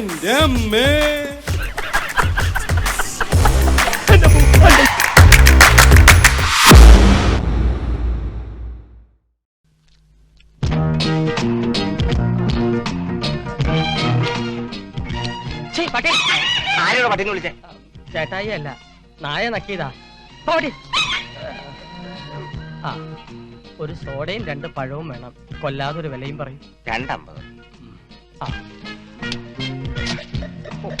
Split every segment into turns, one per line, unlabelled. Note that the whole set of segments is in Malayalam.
എന്റെ അമ്മേ
ഛീ, പട്ടി.
ആരോട് പട്ടിനെ വിളിച്ചേ?
ചേട്ടായി അല്ല നായ നക്കിയതാ. പോടി ആ ഒരു സോഡയും രണ്ട് പഴവും വേണം. കൊല്ലാതെ ഒരു വിലയും പറയും.
രണ്ടമ്പത്.
ആ. ഇതാ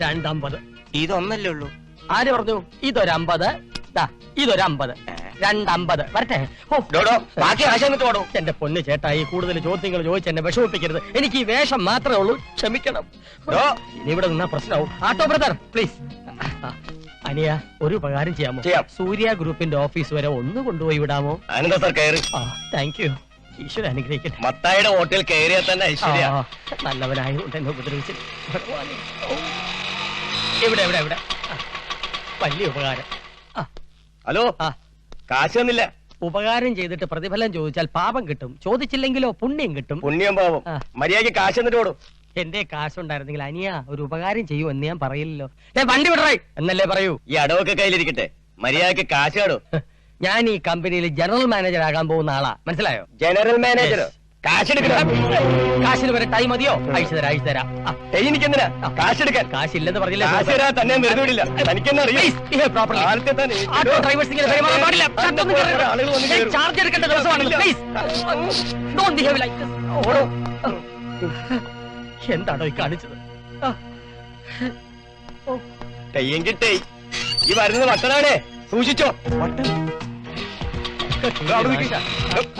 രണ്ടമ്പത്.
ഇതൊന്നല്ലേ ഉള്ളൂ.
ആര് പറഞ്ഞു? ഇതൊരമ്പത്. ഇതൊരമ്പത്. രണ്ടമ്പത്. വരട്ടെ.
ബാക്കി ആശ എന്നിട്ട് പോടോ.
എന്റെ പൊന്ന് ചേട്ടായി കൂടുതൽ ചോദ്യങ്ങൾ ചോദിച്ച് എന്നെ വിഷമിപ്പിക്കരുത്. എനിക്ക് ഈ വേഷം മാത്രമേ ഉള്ളൂ. ക്ഷമിക്കണം. ഇനി ഇവിടെ നിന്നാ പ്രശ്നമാവും. ആട്ടോ ബ്രദർ പ്ലീസ്. അനിയ ഒരു ഉപകാരം ചെയ്യാമോ? സൂര്യ ഗ്രൂപ്പിന്റെ ഓഫീസ് വരെ ഒന്ന് കൊണ്ടുപോയി വിടാമോ?
അനന്ത സാർ കയറി.
ആ താങ്ക് യു ഈശ്വര അനുഗ്രഹിക്കട്ടെ.
മത്തായുടെ ഹോട്ടൽ കയറിയാൽ തന്നെ
നല്ലവനായതുകൊണ്ട് എന്നെ ഉപദ്രവിച്ചു. ഇവിടെ ഇവിടെ എവിടെ എവിടെ എവിടെ വലിയ ഉപകാരം.
ഹലോ?
ആ.
കാശ് തന്നില്ല.
ഉപകാരം ചെയ്തിട്ട് പ്രതിഫലം ചോദിച്ചാൽ പാപം കിട്ടും. ചോദിച്ചില്ലെങ്കിലോ പുണ്യം കിട്ടും.
പുണ്യം പാവം
ആ.
മര്യാദയ്ക്ക് കാശ് തന്നിട്ട്
എന്റെ കാശുണ്ടായിരുന്നെങ്കിൽ അനിയ ഒരു ഉപകാരം ചെയ്യൂ എന്ന് ഞാൻ പറയില്ലല്ലോ. ദേ, വണ്ടി വിടറായി. എന്നല്ലേ പറയൂ?
ഈ അടവൊക്കെ കയ്യിലിരിക്കട്ടെ. മര്യാദയ്ക്ക് കാശ് കാടും
ഞാൻ ഈ കമ്പനിയിൽ ജനറൽ മാനേജർ ആകാൻ പോകുന്ന ആളാ. മനസ്സിലായോ?
General manager
Yes.
കാശ് എടുക്കണം
കാശിന് വരെ ടൈം മതിയോ? അയച്ചു തരാം അയച്ചു തരാം. എനിക്ക്
എനിക്കെന്തിനാ? കാശ് എടുക്കാൻ
കാശില്ലെന്ന് പറഞ്ഞില്ല
കാശ് തരാ തന്നെ വെറുതെ വിടില്ല തനിക്കെന്നെ
Please, behave properly.
തന്നെ
ആട്ടോ ഡ്രൈവേഴ്സ് ഇങ്ങനെ പെരുമാറാൻ പാടില്ല.
ആളുകൾ വന്ന് കയറും.
ചാർജ് എടുക്കേണ്ട ദിവസമാണല്ലോ. പ്ലീസ് എന്താണോ ഈ കാണിച്ചത്? ആ.
കയ്യെങ്കിൽ ടേയ് ഈ വരുന്നത് വട്ടനാണേ സൂക്ഷിച്ചോ. വട്ടൻ.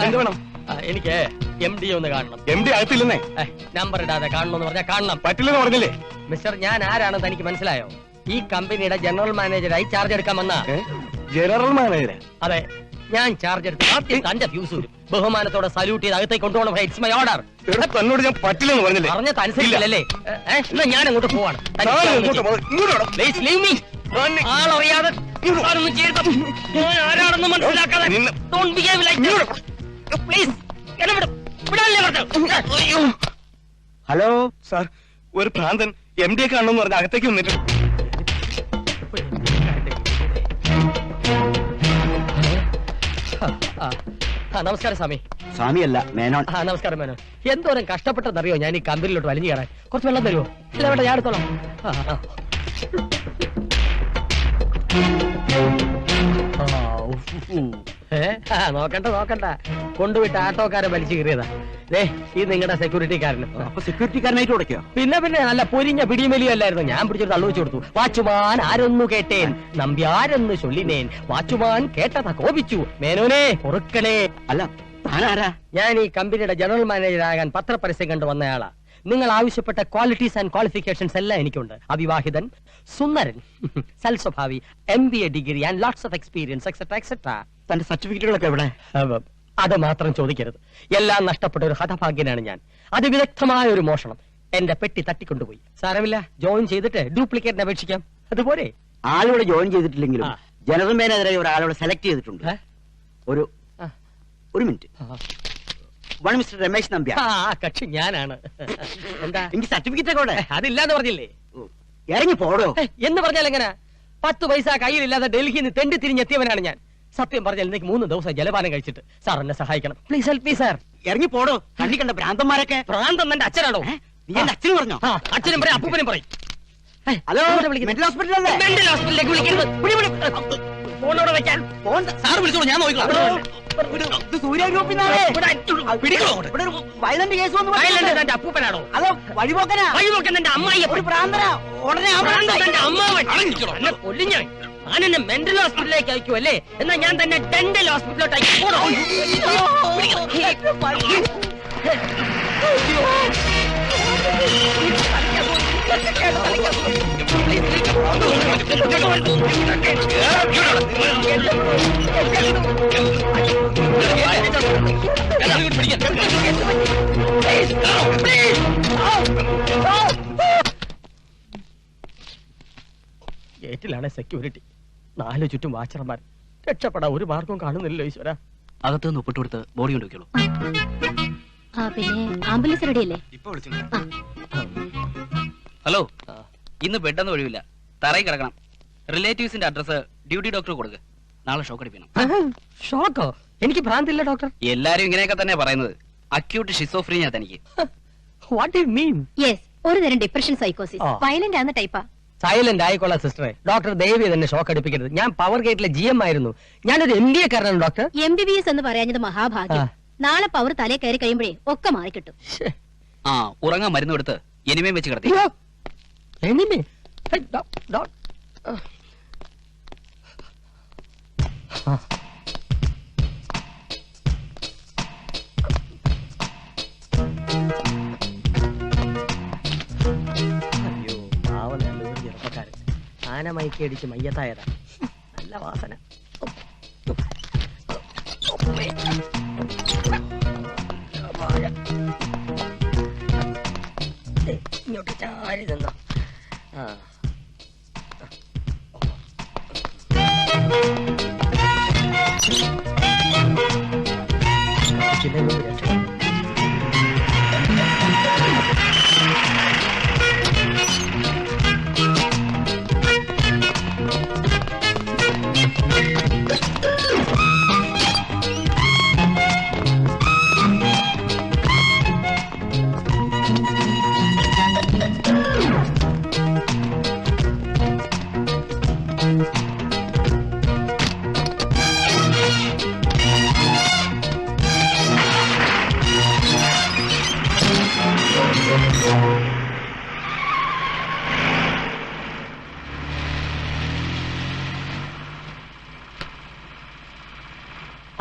എന്ത് വേണം?
എനിക്ക് എം ഡി ഒന്ന് കാണണം.
എം ഡി അകത്തില്ലെന്നേ
നമ്പർ ഇടാതെ കാണണമെന്ന് പറഞ്ഞാൽ കാണണം.
പറ്റില്ലെന്ന് പറഞ്ഞില്ലേ?
മിസ്റ്റർ ഞാൻ ആരാണെന്ന് എനിക്ക് മനസ്സിലായോ? ഈ കമ്പനിയുടെ ജനറൽ മാനേജറായി ചാർജ് എടുക്കാൻ വന്ന?
ജനറൽ മാനേജർ
അതെ. ഞാൻ ചാർജ് എടുത്ത് തന്റെ ഫ്യൂസ് വരും. ബഹുമാനത്തോടെ സല്യൂട്ട് ചെയ്ത് അകത്തേക്ക് കൊണ്ടുപോകണം. ഇറ്റ്സ് മൈ ഓർഡർ
തന്നോട് ഞാൻ പറ്റില്ലെന്ന് പറഞ്ഞില്ലേ?
പറഞ്ഞത് അനുസരിച്ചില്ലല്ലേ? എന്നാ ഞാൻ അങ്ങോട്ട് പോവാണ്.
ഇങ്ങോട്ട് പോ. ഇങ്ങോട്ട് വാടോ.
Please leave me. ആളറിയാതെ ആരാണെന്ന് മനസ്സിലാക്കാതെ പറഞ്ഞത്?
ഹലോ? സാർ ഒരു ഭ്രാന്തൻ എം ഡി ഒക്കെ ആണെന്ന് പറഞ്ഞ അകത്തേക്ക് വന്നിട്ട്.
നമസ്കാരം സ്വാമി.
സ്വാമിയല്ല മേനോൻ.
ആ നമസ്കാരം മേനോൻ. എന്തോരം കഷ്ടപ്പെട്ടെന്നറിയോ? ഞാൻ ഈ കമ്പനിയിലോട്ട് വലിഞ്ഞു കയറാൻ. കുറച്ച് വെള്ളം തരുമോ ഇല്ല വേണ്ട ഞാൻ എടുത്തോളാം? ആ, നോക്കണ്ട നോക്കണ്ട. കൊണ്ടുപോയിട്ട് ആട്ടോക്കാരെ വലിച്ചു കീറിയതാ. ദേ ഈ നിങ്ങളുടെ സെക്യൂരിറ്റിക്കാരന്
അപ്പൊ സെക്യൂരിറ്റിക്കാരനായിട്ട് ഉടക്കോ
പിന്നെ പിന്നെ നല്ല പൊരിഞ്ഞ പിടിമലിയും അല്ലായിരുന്നു. ഞാൻ പിടിച്ചൊരു തള്ളു വെച്ചു കൊടുത്തു. വാച്ചുമാൻ ആരൊന്നു കേട്ടേൻ. നമ്പ്യാരെന്ന് ചൊല്ലിനേൻ. വാച്ചുമാൻ കേട്ടതാ കോപിച്ചു. മേനോനെ പൊറുക്കണേ.
അല്ല താനാരാ?
ഞാൻ ഈ കമ്പനിയുടെ ജനറൽ മാനേജർ ആകാൻ പത്രപരസ്യം കണ്ടു വന്നയാളാ. നിങ്ങൾ ആവശ്യപ്പെട്ട ക്വാളിറ്റീസ് ആൻഡ് ക്വാളിഫിക്കേഷൻസ് എല്ലാം എനിക്കുണ്ട്. അവിവാഹിതൻ സുന്ദരൻ സൽസ്വഭാവി M B A degree and lots of experience etcetera etcetera
തന്റെ സർട്ടിഫിക്കറ്റുകളൊക്കെ എവിടെ?
അത് മാത്രം ചോദിക്കരുത്. എല്ലാം നഷ്ടപ്പെട്ട ഒരു ഹതഭാഗ്യനാണ് ഞാൻ. അതിവിദഗ്ധമായ ഒരു മോഷണം. എന്റെ പെട്ടി തട്ടിക്കൊണ്ടുപോയി. സാരമില്ല ജോയിൻ ചെയ്തിട്ട് ഡ്യൂപ്ലിക്കേറ്റിന് അപേക്ഷിക്കാം. അതുപോലെ.
ആളിവിടെ ജോയിൻ ചെയ്തിട്ടില്ലെങ്കിലും. ജനറൽ മാനേജറായി ഒരാളോട് സെലക്ട് ചെയ്തിട്ടുണ്ട്. ഒരു ഒരു മിനിറ്റ്. വൺ മിസ്റ്റർ രമേശ്
ആ കക്ഷി ഞാനാണ്. എന്താ?
എനിക്ക് സർട്ടിഫിക്കറ്റ് ഒക്കെ അവിടെ
അതില്ലാന്ന് പറഞ്ഞില്ലേ?
ഇറങ്ങി പോടോ.
എന്ന് പറഞ്ഞാൽ എങ്ങനെ? പത്ത് പൈസ കയ്യിലില്ലാതെ ഡൽഹിയിൽ നിന്ന് തെണ്ടി തിരിഞ്ഞെത്തിയവനാണ് ഞാൻ. സത്യം പറഞ്ഞാൽ എനിക്ക് മൂന്ന് ദിവസം ജലപാനം കഴിച്ചിട്ട് സാർ എന്നെ സഹായിക്കണം. പ്ലീസ് ഹെൽപ്പ് മീ സാർ
ഇറങ്ങി പോടോ. കണ്ണി കണ്ട ഭ്രാന്തന്മാരൊക്കെ.
പ്രാന്തം എന്റെ അച്ഛനാണോ?
ഏ? നീ എന്റെ അച്ഛന് പറഞ്ഞോ?
ആ, അച്ഛനും പറയും അപ്പൂപ്പനും പറയും.
ഹലോ? മെന്റൽ ഹോസ്പിറ്റലല്ലേ
മെന്റൽ ഹോസ്പിറ്റലിലേക്ക് വിളിക്കരുത്. വിളി, വിളി. ഫോണോടെ വെക്കാൻ.
ഫോൺ സാർ വിളിച്ചോളൂ ഞാൻ നോക്കിക്കോളാം. വയലന്റ് കേസ് വന്നു
തന്റെ അപ്പൂപ്പനാണോ?
അതോ വഴിപോക്കനാ?
വഴി നോക്കാൻ അമ്മായി
ഒരു പ്രാന്തരാ ഉടനെ
തന്റെ അമ്മാവൻ. എന്നെ കൊല്ലും ഞാൻ. ഞാൻ എന്നെ മെന്റൽ ഹോസ്പിറ്റലിലേക്ക് അയക്കൂ അല്ലേ? എന്നാ ഞാൻ തന്നെ ഡെന്റൽ ഹോസ്പിറ്റലിലോട്ട് അയക്കും. ഗേറ്റിലാണ് സെക്യൂരിറ്റി നാലു ചുറ്റും വാച്ചർമാർ രക്ഷപ്പെടാൻ ഒരു മാർഗവും കാണുന്നില്ലല്ലോ ഈശ്വര.
അകത്തുനിന്ന് ഒപ്പിട്ട് കൊടുത്ത് ബോഡി കൊണ്ടുവയ്ക്കുള്ളൂ
പിന്നെ റെഡിയല്ലേ
ഹലോ ഇന്ന് ബെഡൊന്നും ഒഴിവില്ല തറയിൽ കിടക്കണം. റിലേറ്റീവ്സിന്റെ അഡ്രസ് ഡ്യൂട്ടി ഡോക്ടർ കൊടുക്കുക നാളെ ഷോക്ക് അടിപ്പിക്കണം.
ഷോക്കോ എനിക്ക് ഭ്രാന്തില്ല ഡോക്ടർ
എല്ലാരും ഇങ്ങനെയൊക്കെ തന്നെ പറയുന്നത്. അക്യൂട്ട് ഷിസോഫ്രീനിയാ തനിക്ക്.
വാട്ട് മീൻ
യെസ് ഒരു തരം ഡിപ്രഷൻ സൈക്കോസിസ്
ആ.
വയലന്റ് ആവുന്ന ടൈപ്പാ
സൈലന്റ് ആയിക്കോളാം സിസ്റ്ററെ ഡോക്ടർ ദേവി തന്നെ ഷോക്ക് അടിപ്പിക്കരുത്. ഞാൻ പവർ ഗേറ്റിലെ ജി എം ആയിരുന്നു. ഞാനൊരു M B A കാരനാണ് doctor
M B B S എന്ന് പറയാഞ്ഞത് മഹാഭാഗ്യം. നാളെ പവർ തലേ കയറി കഴിയുമ്പോഴേ ഒക്കെ മാറി
കിട്ടും
ആ ഉറങ്ങാൻ മരുന്ന് കൊടുത്ത് ഇനിമേം വെച്ച് കിടത്തി.
എനിമി. അയ്യോ പാവം നല്ലൊരു ചെറുപ്പക്കാരൻ. ആന മയക്കി അടിച്ച് മയ്യത്തായതാ. നല്ല വാസന. ഇങ്ങോട്ട് ചാരി നിന്നോ. ആ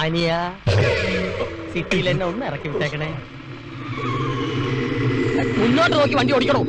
അനിയ സിറ്റിയിൽ എന്നെ ഒന്ന് ഇറക്കി വിട്ടേക്കണേ മുന്നോട്ട് നോക്കി വണ്ടി ഓടിക്കണോ.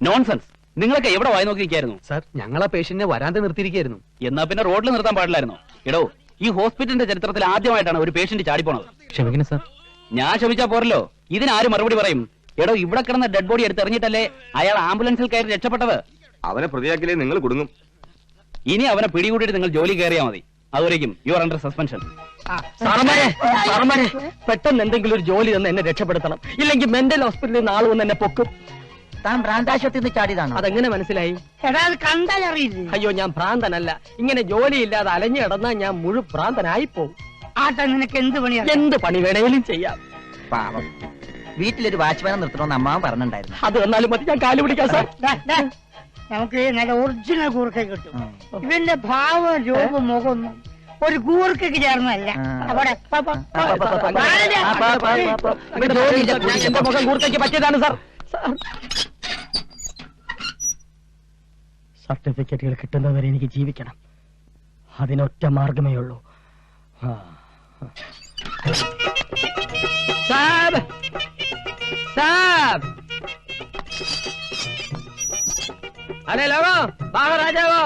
നോൺസെൻസ് നിങ്ങളൊക്കെ എവിടെ വായി നോക്കിയിരിക്കായിരുന്നു?
സർ ഞങ്ങളെ പേഷ്യന്റിനെ വരാതെ നിർത്തിയിരിക്കായിരുന്നു.
എന്നാ പിന്നെ റോഡിൽ നിർത്താൻ പാടില്ലായിരുന്നു? എടോ ഈ ഹോസ്പിറ്റലിന്റെ ചരിത്രത്തിൽ ആദ്യമായിട്ടാണ് ഒരു പേഷ്യന്റ് ചാടിപ്പോണത്.
ക്ഷമിക്കണം സർ.
ഞാൻ ക്ഷമിച്ചാ പോരല്ലോ. ഇതിനാര് മറുപടി പറയും? എടോ ഇവിടെ കിടന്ന ഡെഡ് ബോഡി എടുത്തെറിഞ്ഞിട്ടല്ലേ അയാൾ ആംബുലൻസിൽ കയറി രക്ഷപ്പെട്ടത്?
അവനെ പ്രതിയാക്കിലേ നിങ്ങൾ കുടുങ്ങും.
ഇനി അവനെ പിടികൂടിയിട്ട് നിങ്ങൾ ജോലി കയറിയാൽ മതി. അതുവരേക്കും യു ആർ അണ്ടർ സസ്പെൻഷൻ
സാറന്മാരെ സാറന്മാരെ പെട്ടെന്ന് എന്തെങ്കിലും ഒരു ജോലി തന്ന് എന്നെ രക്ഷപ്പെടുത്തണം. ഇല്ലെങ്കിൽ മെന്റൽ ഹോസ്പിറ്റലിൽ നിന്ന് ആൾ വന്ന് എന്നെ പൊക്കും.
താൻ ഭ്രാന്താശുപത്രിയിൽ ചാടിയതാണ്
അതെങ്ങനെ മനസ്സിലായി
എടാ അത് കണ്ടാൽ അറിയില്ലേ
അയ്യോ ഞാൻ ഭ്രാന്തനല്ല ഇങ്ങനെ ജോലിയില്ലാതെ അലഞ്ഞു കിടന്നാൽ ഞാൻ മുഴു ഭ്രാന്തനായി പോകും
ആട്ടെ നിനക്ക് എന്ത് പണിയാണ്
എന്ത് പണി വേണേലും ചെയ്യാം
പാവം വീട്ടിലൊരു വാച്ച്മാനെ നിർത്തണമെന്ന് അമ്മാവൻ പറഞ്ഞിട്ടുണ്ടായിരുന്നു
അത് വന്നാലും മതി ഞാൻ കാൽ പിടിക്കാം സാർ
നമുക്ക് നല്ല ഒറിജിനൽ കൂർക്ക കിട്ടും ഇവന്റെ ഭാവം രൂപം മുഖമൊന്നും ഒരു കൂർക്കയ്ക്ക് ചേർന്നല്ല. അവിടെ
ജോലിയില്ല. എന്റെ മുഖം കൂർത്തയ്ക്ക് പറ്റിയതാണ് സാർ സാർ. സർട്ടിഫിക്കറ്റുകൾ കിട്ടുന്നവരെ എനിക്ക് ജീവിക്കണം അതിനൊറ്റ മാർഗമേ ഉള്ളൂ ആ. സാബ് साहब अरे लोगो बाहर आ जाओ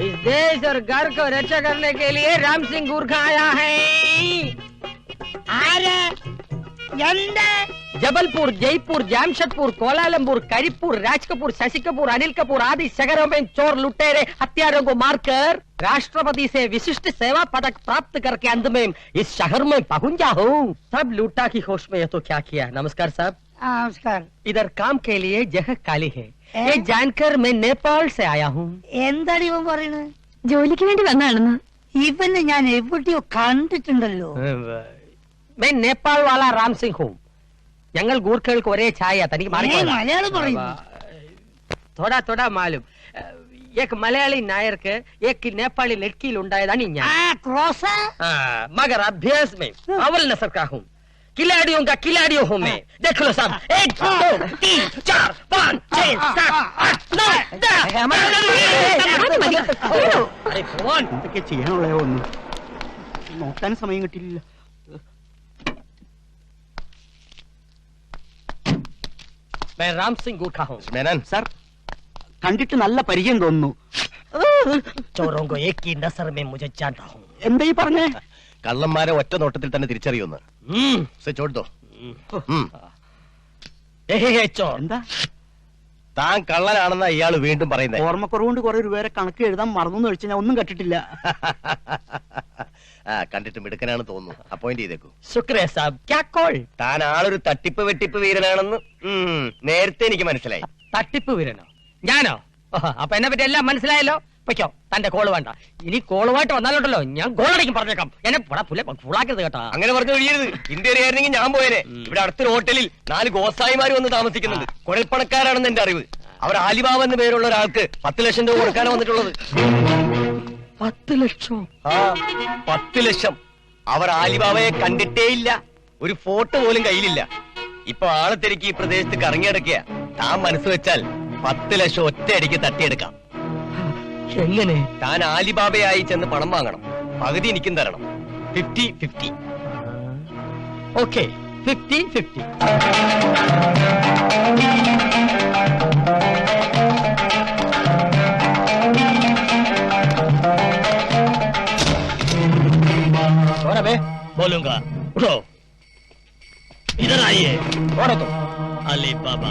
इस देश और घर को रक्षा करने के लिए राम सिंह गुरखा आया है
ആര് എന്ത്
जबलपुर जयपुर जामशेदपुर कोलालमपुर करीपुर राज कपूर शशि कपूर अनिल कपूर आदि शहरों में चोर लुटेरे हत्यारों को मारकर राष्ट्रपति से विशिष्ट सेवा पदक प्राप्त करके अंत में इस शहर में पहुंचा हूँ सब लूटा की होश में ये तो क्या किया नमस्कार साहब
ആ, നമസ്കാരം
इधर काम के लिए जगह काली है ये जानकर मैं नेपाल से आया हूँ
എന്താണ് ഇവൻ പറയുന്നത്
ജോലിക്ക് വേണ്ടി വന്നാണെന്ന്
ഇവനെ ഞാൻ എവിടെയോ കണ്ടിട്ടുണ്ടല്ലോ
मैं नेपाल वाला राम सिंह हूँ
यंगल
गुरखे
वर छाया
थोड़ा थोड़ा मालूम एक मलयाली नायर के एक नेपाली लड़की
लुंडायदानी
क्रॉसर मगर अभ्यास में अवल नसर का हूँ खिलाड़ियों का खिलाड़ियों हूँ मैं देख लो सब एक दो तीन चार पाँच छह सात आठ नौ दस अरे भगवान
क्या चीज़ है वो नोटन समय नहीं
मैं राम सिंह गुरखा हूँ
മേനൻ
സാർ കണ്ടിട്ട് നല്ല പരിചയം തോന്നുന്നു
चोरों को एक की नजर में मुझे जानता हूँ
എന്താ ഈ പറഞ്ഞേ
കള്ളന്മാരെ ഒറ്റ നോട്ടത്തിൽ തന്നെ തിരിച്ചറിയുന്നു
हम्म,
ചോട്ടോ
ए, हे, हे, चोर
എന്താ
താൻ കള്ളനാണെന്ന് അയാൾ വീണ്ടും പറയുന്നത്
ഓർമ്മക്കുറവുകൊണ്ട് കുറെ രൂപേരെ കണക്ക് എഴുതാൻ മറന്നു വെച്ച് ഞാൻ ഒന്നും കണ്ടിട്ടില്ല.
ആ കണ്ടിട്ട് മിടുക്കനാണ് തോന്നുന്നു. അപ്പോയിന്റ് ചെയ്തേക്കു.
ശുക്രേ സാബ്
താൻ ആളൊരു തട്ടിപ്പ് വെട്ടിപ്പ് വീരനാണെന്ന് നേരത്തെ എനിക്ക് മനസ്സിലായി.
തട്ടിപ്പ് വീരനോ? ഞാനോ? അപ്പൊ എന്നെ പറ്റി എല്ലാം മനസ്സിലായല്ലോ? പൊയ്ക്കോ തന്റെ കോൾ വേണ്ട. ഇനി കോളുമായിട്ട് വന്നാലുണ്ടല്ലോ. ഞാൻ ഗോളടിക്കും പറഞ്ഞേക്കാം. എന്നെ ഫുള്ളാക്കരുത് കേട്ടാ.
അങ്ങനെ പറഞ്ഞു കഴിയരുത്. ഇന്ത്യ അറിയായിരുന്നെങ്കിൽ ഞാൻ പോയേനെ. ഇവിടെ അടുത്തൊരു ഹോട്ടലിൽ നാല് ഗോസായിമാര് വന്ന് താമസിക്കുന്നുണ്ട്. കുഴൽപ്പണക്കാരാണെന്ന് എന്റെ അറിവ്. അവർ ആലിബാബ എന്ന പേരുള്ള ഒരാൾക്ക് പത്ത് ലക്ഷം രൂപ കൊടുക്കാനാണ് വന്നിട്ടുള്ളത്.
പത്ത് ലക്ഷം?
ആ പത്ത് ലക്ഷം. അവർ ആലിബാബയെ കണ്ടിട്ടേ ഇല്ല ഒരു ഫോട്ടോ പോലും കയ്യിലില്ല. ഇപ്പൊ ആളെ തിരക്കി ഈ പ്രദേശത്ത് കറങ്ങിയടക്കിയ താൻ മനസ്സ് വെച്ചാൽ പത്ത് ലക്ഷം ഒറ്റയടിക്ക് തട്ടിയെടുക്കാം.
എങ്ങനെ
താൻ ആലിബാബയായി ചെന്ന് പണം വാങ്ങണം പകുതി എനിക്കും തരണം fifty fifty
okay fifty fifty
और अबे
बोलूंगा उठो इधर आइए
और तो
अली बाबा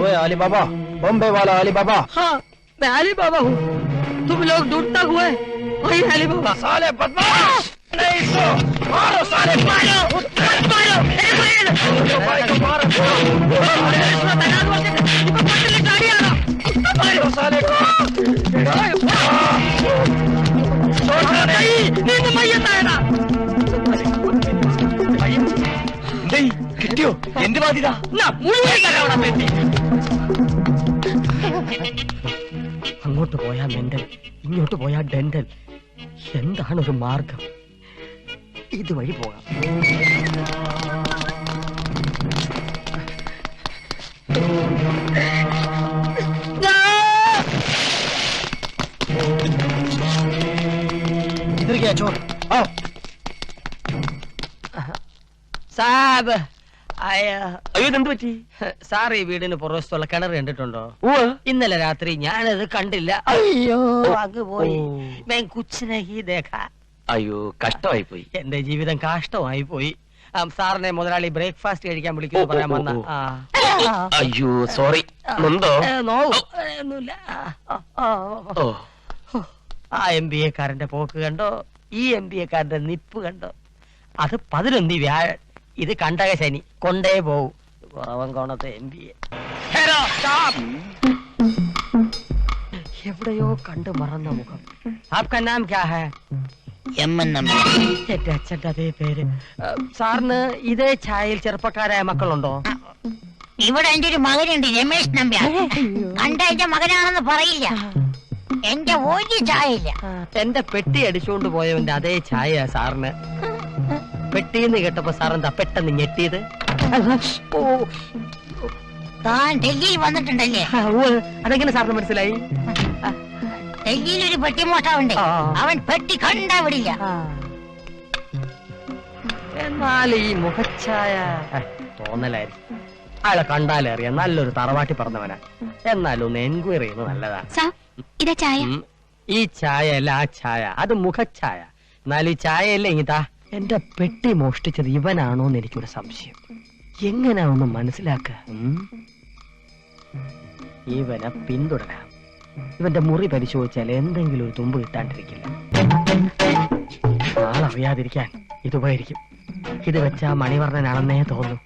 ओए अली बाबा बॉम्बे वाला अली बाबा
हाँ मैं अली बाबा हूँ तुम लोग ढूंढता हुआ है वही अली बाबा
साले बदमाश नहीं तो मारो साले मारो मारो मारो मारो साले को ഡേയ്, കിട്ടിയോ എന്ത് ബാധ്യത
അങ്ങോട്ട് പോയാ മെന്റൽ ഇങ്ങോട്ട് പോയാ ഡെന്റൽ. എന്താണ് ഒരു മാർഗം? ഇതുവഴി പോകാം.
ഇതൊരു ക്യാച്ചോ ആ.
സാബ്
ആയാ ഇതെന്ത് പറ്റി
സാർ ഈ വീടിന് പുറവശത്തുള്ള കിണർ കണ്ടിട്ടുണ്ടോ? ഇന്നലെ രാത്രി ഞാനത് കണ്ടില്ല. അയ്യോ. അങ്ങ് പോയി. ഞാൻ കുച്ചിനഹി ദേഖ.
അയ്യോ കഷ്ടമായി പോയി
എന്റെ ജീവിതം കഷ്ടമായി പോയി സാറിനെ മുതലാളി ബ്രേക്ക്ഫാസ്റ്റ് കഴിക്കാൻ വിളിക്കുന്നു പറയാൻ വന്ന ആ.
അയ്യോ സോറി. നൊന്തോ?
ആ എം ബി എക്കാരന്റെ പോക്ക് കണ്ടോ? ഈ എം ബി എക്കാരന്റെ നിപ്പ് കണ്ടോ? അത് പതിനൊന്നി വ്യാഴൻ ഇത് കണ്ടക ശനി. കൊണ്ടേ പോവും. കുറവൻ കോണത്തെ എം പി എ. എവിടെയോ കണ്ടു മറന്ന മുഖം. ആപ്ക നാം ക്യാ ഹേ എന്റെ അച്ഛന്റെ അതേ പേര്. സാറിന് ഇതേ ഛായയിൽ ചെറുപ്പക്കാരായ മക്കളുണ്ടോ?
ഇവിടെ എന്റെ ഒരു മകനുണ്ട് രമേശ് നമ്പ്യാർ. കണ്ട എന്റെ മകനാണെന്ന് പറയില്ല. എന്റെ ഒരു ചായയില്ല
എന്റെ പെട്ടി അടിച്ചുകൊണ്ട് പോയവന്റെ അതേ ഛായ സാറിന്. പെട്ടിന്ന് കേട്ടപ്പോ സാറെന്താ പെട്ടെന്ന് ഞെട്ടിയത്?
താൻ ഡൽഹിയിൽ വന്നിട്ടുണ്ടല്ലേ.
അതെങ്ങനെ സാറിന് മനസ്സിലായി?
ഡൽഹിയിൽ ഒരു പെട്ടിമോട്ടാവുണ്ട്.
ആ.
അവൻ പെട്ടി കണ്ടാ വിടില്ല.
എന്നാൽ ഈ മുഖച്ഛായ. തോന്നലായിരിക്കും അയാളെ കണ്ടാലറിയാം നല്ലൊരു തറവാട്ടി പറഞ്ഞവനാ. എന്നാലും ഒന്ന് എൻക്വയറി ചെയ്യുന്നത് നല്ലതാ.
സാ ഇതാ ചായ.
ഈ ചായ അല്ല ആ ചായ. അത് മുഖച്ഛായ. എന്നാൽ ഈ ചായ അല്ലേ ഇങ്ങിതാ എന്റെ പെട്ടി മോഷ്ടിച്ചത് ഇവനാണോ എന്ന് എനിക്കൊരു സംശയം എങ്ങനെയാ ഒന്ന് മനസ്സിലാക്ക ഇവനെ പിന്തുടരാം ഇവന്റെ മുറി പരിശോധിച്ചാൽ എന്തെങ്കിലും ഒരു തുമ്പ് കിട്ടാണ്ടിരിക്കില്ല ആളറിയാതിരിക്കാൻ ഇത് ഉപകരിക്കും ഇത് വെച്ചാ മണിവർണനാണെന്നേ തോന്നും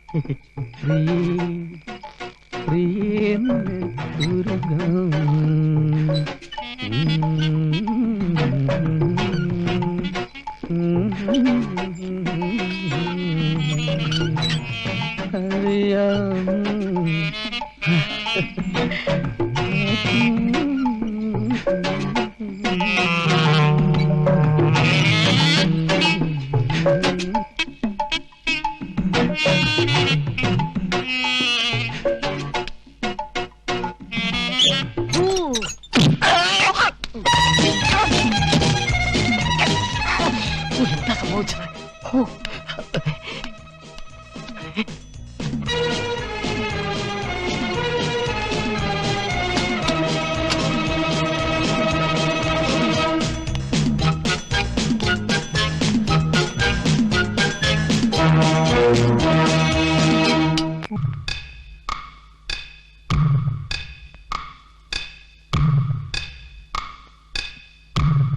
हरिया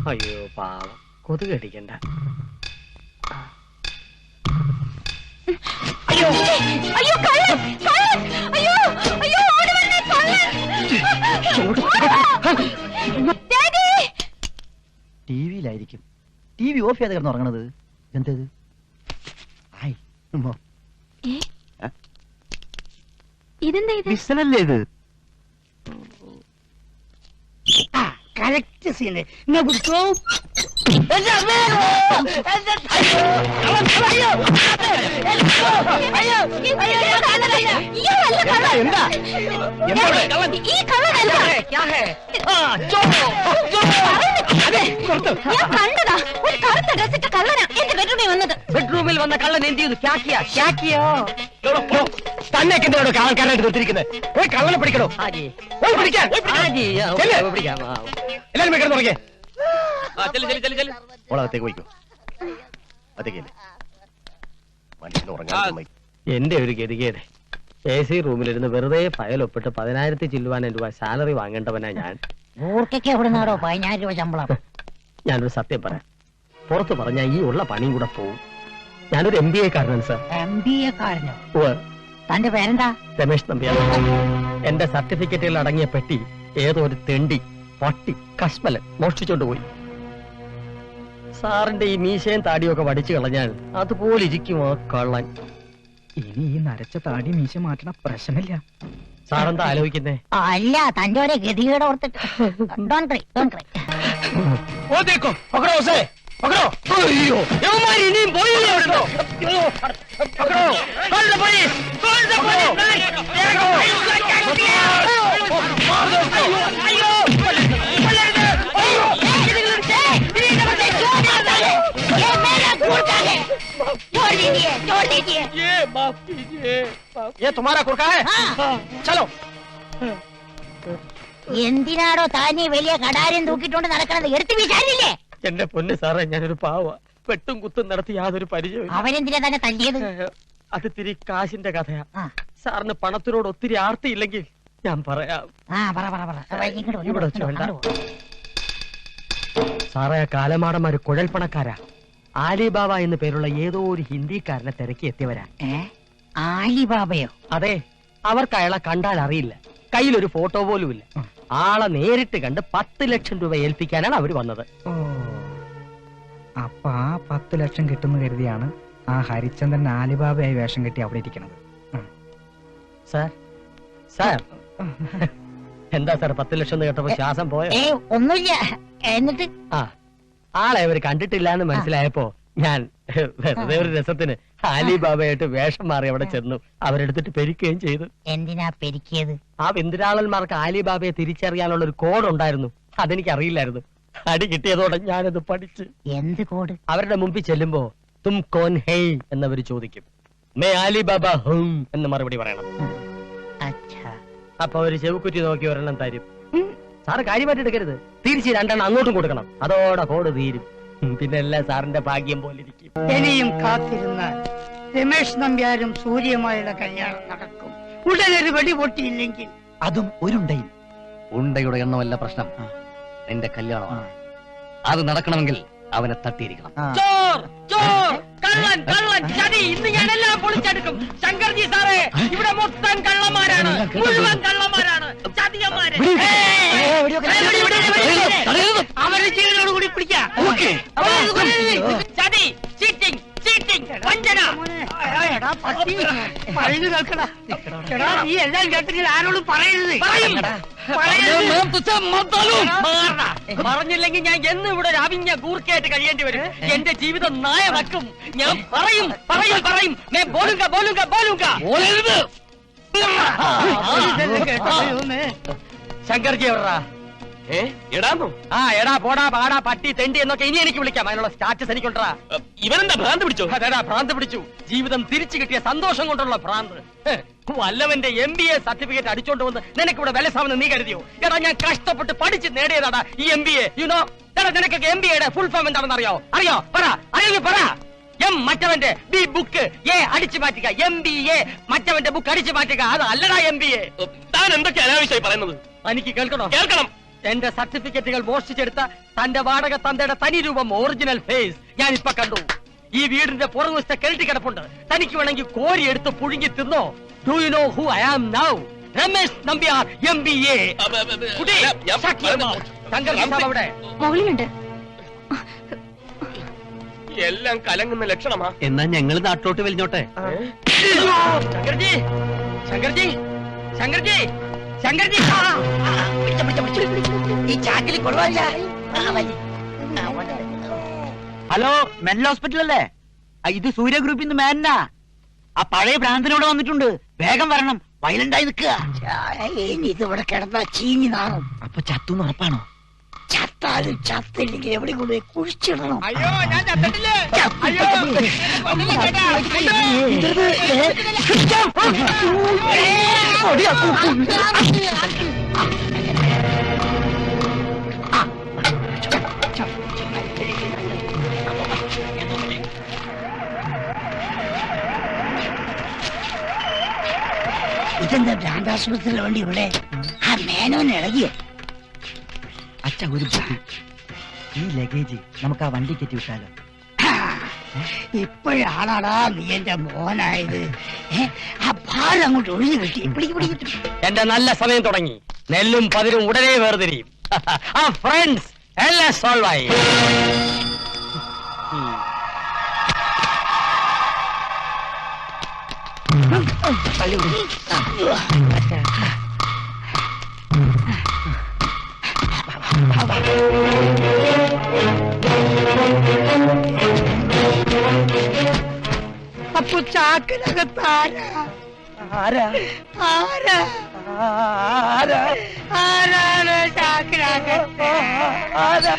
അയ്യോ പാവ. കൊതുക് അടിക്കണ്ട
അയ്യോ അയ്യോ കള്ളൻ കള്ളൻ അയ്യോ അയ്യോ
ടിവി ഓഫ് ചെയ്ത് കിടന്നുറങ്ങണത് എന്തേത് ആയി ഏ?
ഇതെന്താ ഇത്
വിസലല്ലേ ഇത്
കറക്റ്റ് സീന് എന്നാ പിടിച്ചോ
ഇയാളല്ല കള്ളൻ. ഈ കള്ളനല്ല. ഞാൻ കണ്ടതാ. ഒരു കറുത്ത ഡ്രസ്സിട്ട കള്ളനാ എന്റെ ബെഡ്റൂമിൽ വന്നത്.
ബെഡ്റൂമിൽ വന്ന കള്ളൻ എന്ത് ചെയ്തു? ക്യാക്കിയ? ക്യാക്കിയോ?
തന്നെയൊക്കെ എന്തിനാണോ ആൾക്കാരായിട്ട് നിർത്തിയിരിക്കുന്നത് പോയി കള്ളനെ പിടിക്കണോ?
ആജി
പോയി പിടിക്കാൻ.
ആജി ആ,
ചെല്ല്.
പിടിക്കാം. ആ.
എല്ലാരും പോയി കിടന്ന് തുടങ്ങിയേ
ആ
ഓളകത്തേക്ക് പോയിക്കോ. അതേക്കല്ലേ മനുഷ്യന് ഉറങ്ങാൻ സമ്മതിക്കും.
എന്റെ ഒരു ഗതികേട്. എ സി റൂമിലിരുന്ന് വെറുതെ ഫയൽ ഒപ്പിട്ട് പതിനായിരത്തി ചില്ലുവാനും രൂപ സാലറി വാങ്ങേണ്ടവനാ ഞാൻ.
മൂർക്കയ്ക്ക് പതിനായിരം രൂപ ശമ്പളം?
ഞാനൊരു സത്യം പറയാം. പുറത്ത് പറഞ്ഞാൽ ഈ ഉള്ള പണിയും കൂടെ പോവും. ഞാനൊരു എം ബി എ എക്കാരനാണ് സർ.
എം ബി എ കാരനോ. തന്റെ പേരെന്താ?
രമേശ് നമ്പ്യാർ. എന്റെ സർട്ടിഫിക്കറ്റുകൾ അടങ്ങിയ പെട്ടി ഏതോ ഒരു തെണ്ടി പട്ടി കശ്മലൻ മോഷ്ടിച്ചോണ്ട് പോയി. സാറിന്റെ ഈ മീശയും താടിയൊക്കെ വടിച്ചു കളഞ്ഞാൽ അതുപോലെ ഇരിക്കും ആ കള്ളൻ.
ഇനി ഈ നരച്ച താടി മീശ മാറ്റണ പ്രശ്നമില്ല
സാറെന്താ ആലോചിക്കുന്നേ
അല്ല തന്റെ ഒരേ ഗതികേട് ഓർത്തിട്ട് ഡോൺ ക്രൈ ഡോൺ ക്രൈ
ഓ ദേക്കോ പകടോ ഉസേ പകടോ അയ്യോ
യവന്മാര് ഇനിയും പോയില്ലേ! അയ്യോ!
ये तुम्हारा कुर्का है चलो
എന്തിനാടോ താനീ വലിയ കടാരം തൂക്കിക്കൊണ്ട് നടക്കണത് എടുത്ത് വിചാരില്ലേ
എന്റെ പൊന്ന് സാറേ ഞാനൊരു പാവ വെട്ടും കുത്തും നടത്തി യാതൊരു പരിചയവും
അവനെന്തിനാ തന്നെ തല്ലിയത്
അത് തിരി കാശിന്റെ കഥയാ
ആ.
സാറിന് പണത്തിനോട് ഒത്തിരി ആർത്തിയില്ലെങ്കിൽ ഞാൻ പറയാം
ആ പറ പറ പറ അപ്പൊ ഇങ്ങോട്ട് വാ,
ഇവിടെ
ഇങ്ങോട്ട്
വെച്ച്
വാ,
വേണ്ട.
അങ്ങോട്ട് വാ.
സാറേ ആ കാലമാടന്മാര് കുഴൽപ്പണക്കാരാ ആലിബാബ എന്ന് പേരുള്ള ഏതോ ഒരു ഹിന്ദിക്കാരനെ തിരക്കി എത്തിയവരാ.
ആലിബാബയോ?
അതെ അവർക്ക് അയാളെ കണ്ടാൽ അറിയില്ല. കയ്യിലൊരു ഫോട്ടോ പോലും ഇല്ല ആളെ നേരിട്ട് കണ്ട് പത്ത് ലക്ഷം രൂപ ഏൽപ്പിക്കാനാണ് അവർ വന്നത്.
അപ്പൊ ആ പത്ത് ലക്ഷം കിട്ടുന്ന കരുതിയാണ് ആ ഹരിചന്ദ്രൻ ആലിബാബയായി വേഷം കെട്ടി അവിടെ ഇരിക്കണത്.
Sir sir. എന്താ സാർ പത്ത് ലക്ഷം കേട്ടപ്പോ ശ്വാസം പോയോ?
ഒന്നുമില്ല. എന്നിട്ട്?
ആ. ആളെ അവർ കണ്ടിട്ടില്ല എന്ന് മനസ്സിലായപ്പോ ഞാൻ വെറുതെ ഒരു രസത്തിന് ആലിബാബയായിട്ട് വേഷം മാറി അവിടെ ചെന്നു. അവരെടുത്തിട്ട് പെരിക്കുകയും ചെയ്തു.
എന്തിനാ പെരുക്കിയത്?
ആ വെന്തിരാളന്മാർക്ക് ആലിബാബയെ തിരിച്ചറിയാനുള്ള ഒരു കോഡ് ഉണ്ടായിരുന്നു. അതെനിക്ക് അറിയില്ലായിരുന്നു അടി കിട്ടിയതോടെ ഞാനത് പഠിച്ചു.
എന്ത് കോഡ്?
അവരുടെ മുമ്പിൽ ചെല്ലുമ്പോ തും കോൻ ഹെയ് എന്നവർ ചോദിക്കും. മേ ആലിബാബ ഹും എന്ന് മറുപടി പറയണം.
അച്ഛാ.
അപ്പൊ അവർ ചെവിക്കുറ്റി നോക്കി ഒരെണ്ണം തരും. സാറ് കാര്യമായിട്ട് എടുക്കരുത്. തിരിച്ച് രണ്ടെണ്ണം അങ്ങോട്ടും കൊടുക്കണം. അതോടെ കോട് തീരും. പിന്നെ എല്ലാം സാറിന്റെ ഭാഗ്യം പോലെ ഇരിക്കും.
ഇനിയും കാത്തിരുന്നാൽ രമേശ് നമ്പ്യാരും സൂര്യമായുള്ള കല്യാണം നടക്കും. ഉടനൊരു വെടി പൊട്ടിയില്ലെങ്കിൽ
അതും ഒരുണ്ടയിൽ.
ഉണ്ടയുടെ എണ്ണമല്ല പ്രശ്നം. നിന്റെ കല്യാണമാണ് അത് നടക്കണമെങ്കിൽ അവനെ തട്ടിയിരിക്കണം.
ചോർ ചോർ. കള്ളൻ കള്ളൻ ചതി ഇന്ന് ഞാനെല്ലാം പൊളിച്ചെടുക്കും. ശങ്കർജി സാറേ ഇവിടെ മൊത്തം കള്ളന്മാരാണ്. മുഴുവൻ കള്ളന്മാരാണ്. ചതിയന്മാര്. അവരുടെ ജീവനോട് കൂടി പിടിക്കാം ചതി ചീറ്റിംഗ് ചീറ്റിംഗ് വഞ്ചന.
എടാ പട്ടി. പറയുന്നത് കേൾക്കടാ. എടാ നീ എല്ലാം കേട്ടെങ്കിൽ ആരോടും പറയരുത്.
പറഞ്ഞില്ലെങ്കിൽ ഞാൻ എന്ന് ഇവിടെ ഒരു അവിഞ്ഞ കൂർക്കയായിട്ട് കഴിയേണ്ടി വരും. എന്റെ ജീവിതം നായ വെക്കും ഞാൻ പറയും പറയും പറയും. ബോലുങ്ക ബോലുങ്ക ബോലുങ്ക. ശങ്കർജി എവിടാ
ഏ? എടാന്നോ?
ആ എടാ പോടാ പാടാ പട്ടി തെണ്ടി എന്നൊക്കെ ഇനി എനിക്ക് വിളിക്കാം. അതിനുള്ള സ്റ്റാറ്റസ് എനിക്കുണ്ടാ.
ഇവനെന്താ ഭ്രാന്ത് പിടിച്ചോ?
അതെടാ ഭ്രാന്ത് പിടിച്ചു. ജീവിതം തിരിച്ചു കിട്ടിയ സന്തോഷം കൊണ്ടുള്ള ഭ്രാന്ത്. വല്ലവന്റെ എം ബി എ സർട്ടിഫിക്കറ്റ് അടിച്ചോണ്ട് വന്ന് നിനക്ക് ഇവിടെ വിലസാമെന്ന് നീ കരുതിയോ? എടാ ഞാൻ കഷ്ടപ്പെട്ട് പഠിച്ച് നേടിയതാടാ ഈ എം ബി എ യുനോ എടാ നിനക്കൊക്കെ എം ബി എയുടെ ഫുൾ ഫോം എന്താണെന്ന് അറിയോ? അറിയോ? പറ. അറിയോ പറ. എം മറ്റവന്റെ ബി ബുക്ക് എ അടിച്ചു മാറ്റുക. എം ബി എ മറ്റവന്റെ ബുക്ക് അടിച്ചു മാറ്റുക. അത് അല്ലടാ എം ബി എ
താൻ എന്തൊക്കെ അനാവശ്യമായി പറയുന്നത്?
എനിക്ക് കേൾക്കണോ?
കേൾക്കണം.
എന്റെ സർട്ടിഫിക്കറ്റുകൾ മോഷ്ടിച്ചെടുത്ത തന്റെ വാടക തന്തയുടെ തനി രൂപം ഒറിജിനൽ ഫേസ് ഞാൻ ഇപ്പൊ കണ്ടു. ഈ വീടിന്റെ പുറകുവശത്തെ കെട്ടി കിടപ്പുണ്ട്. തനിക്ക് വേണമെങ്കിൽ കോരി എടുത്ത് പുഴുങ്ങി തിന്നോ. Do you know who I am now Ramesh Nambiar M B A അവിടെ?
എല്ലാം കലങ്ങുന്ന ലക്ഷണമാ.
എന്നാ ഞങ്ങൾ നാട്ടിലോട്ട് വലിഞ്ഞോട്ടെ?
ശങ്കർജി ശങ്കർജി ശങ്കർജി. ശങ്കർജി.
ഈ ചാക്കിൽ
ഹലോ മെന്റൽ ഹോസ്പിറ്റൽ അല്ലേ? ഇത് സൂര്യ ഗ്രൂപ്പിൽ നിന്ന് മേനാ ആ പഴയ ഭ്രാന്തനോട് വന്നിട്ടുണ്ട്. വേഗം വരണം. വയലണ്ടായി നിൽക്കുക.
ഇനി ഇതിവിടെ കിടന്നാ ചീഞ്ഞു നാറും.
അപ്പൊ ചത്തു ഉറപ്പാണോ?
ചത്താലും ചത്തില്ലെങ്കിൽ എവിടെ കൊണ്ടുപോയി കുഴിച്ചിടണം.
അയ്യോ ഞാൻ ചത്തിട്ടില്ലേ? അയ്യോ
ഇതെന്താ? ഭ്രാന്താശുപത്രിയിൽ വേണ്ടി ഇവിടെ ആ മേനോൻ ഇളകിയോ?
അച്ഛ ഒരു ബുദ്ധി. ഈ ലഗേജ് നമുക്ക് ആ വണ്ടി കയറ്റി വിട്ടാലോ?
ഇപ്പോഴാണാടാ നീ എന്റെ മോനായത്. ഏ, ആ ഭാരം അങ്ങോട്ട് ഒഴിഞ്ഞു കിട്ടി. പിടിക്ക് പിടിക്ക്
എന്റെ നല്ല സമയം തുടങ്ങി. നെല്ലും പതിരും ഉടനെ വേർതിരിയും. ആ ഫ്രണ്ട്സ് എല്ലാം സോൾവ് ആയി. ഉം.
അപ്പൊ ചാക്കിനകത്താരാ
ആരാ
ആരാ
ആരാ
ആരാണ് ചാക്കിനകത്ത്
ആരാ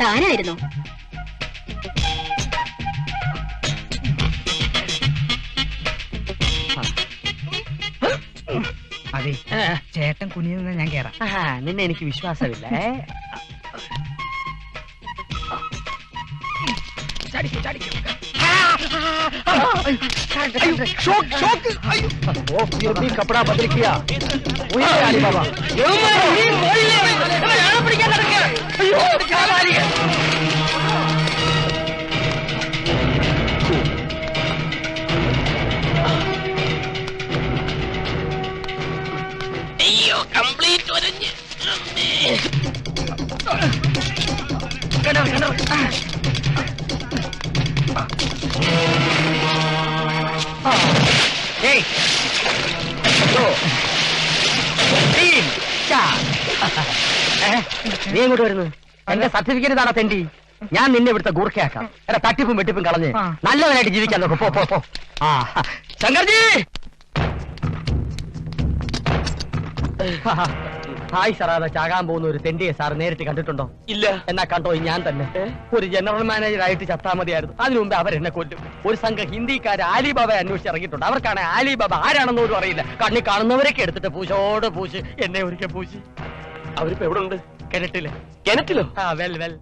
താനായിരുന്നോ.
അതെ ചേട്ടൻ കുനിയുന്ന ഞാൻ കേറാം.
നിന്നെ എനിക്ക് വിശ്വാസമില്ല ഏ? ചാടിക്കോ, ചാടിക്കോ. वो फिर भी कपड़ा बदल किया वही है अली बाबा ഏയ്. നീ എങ്ങോട്ട് വരുന്നു? എന്റെ സർട്ടിഫിക്കറ്റ് താടാ തെണ്ടി? ഞാൻ നിന്നെ ഇവിടുത്തെ ഗൂർഖയാക്കാം. എടാ തട്ടിപ്പും വെട്ടിപ്പും കളഞ്ഞ്. നല്ലവനായിട്ട് ജീവിക്കാൻ നോക്കും. പോ പോ പോ. ആ ശങ്കർജി! ഹായ് സാറാതെ ചാകാൻ പോകുന്ന ഒരു തെണ്ടിയെ സാർ നേരിട്ട് കണ്ടിട്ടുണ്ടോ?
ഇല്ല.
എന്നാ കണ്ടോ ഞാൻ തന്നെ. ഒരു ജനറൽ മാനേജർ ആയിട്ട് ചത്താ മതിയായിരുന്നു. അതിനു മുമ്പ് അവരെന്നെ കൊല്ലും. ഒരു സംഘം ഹിന്ദിക്കാർ ആലിബാബയെ അന്വേഷിച്ച് ഇറങ്ങിയിട്ടുണ്ട്. അവർക്കാണ് ആലിബാബ ആരാണെന്ന് പോലും അറിയില്ല. കണ്ണി കാണുന്നവരൊക്കെ എടുത്തിട്ട് പൂശോട് പൂശ് എന്നെ ഒരിക്കൽ പൂശി.
അവരിപ്പോ എവിടെ ഉണ്ട്?
കിണറ്റിൽ.
കിണറ്റിലോ?
ആ വെൽ വെൽ.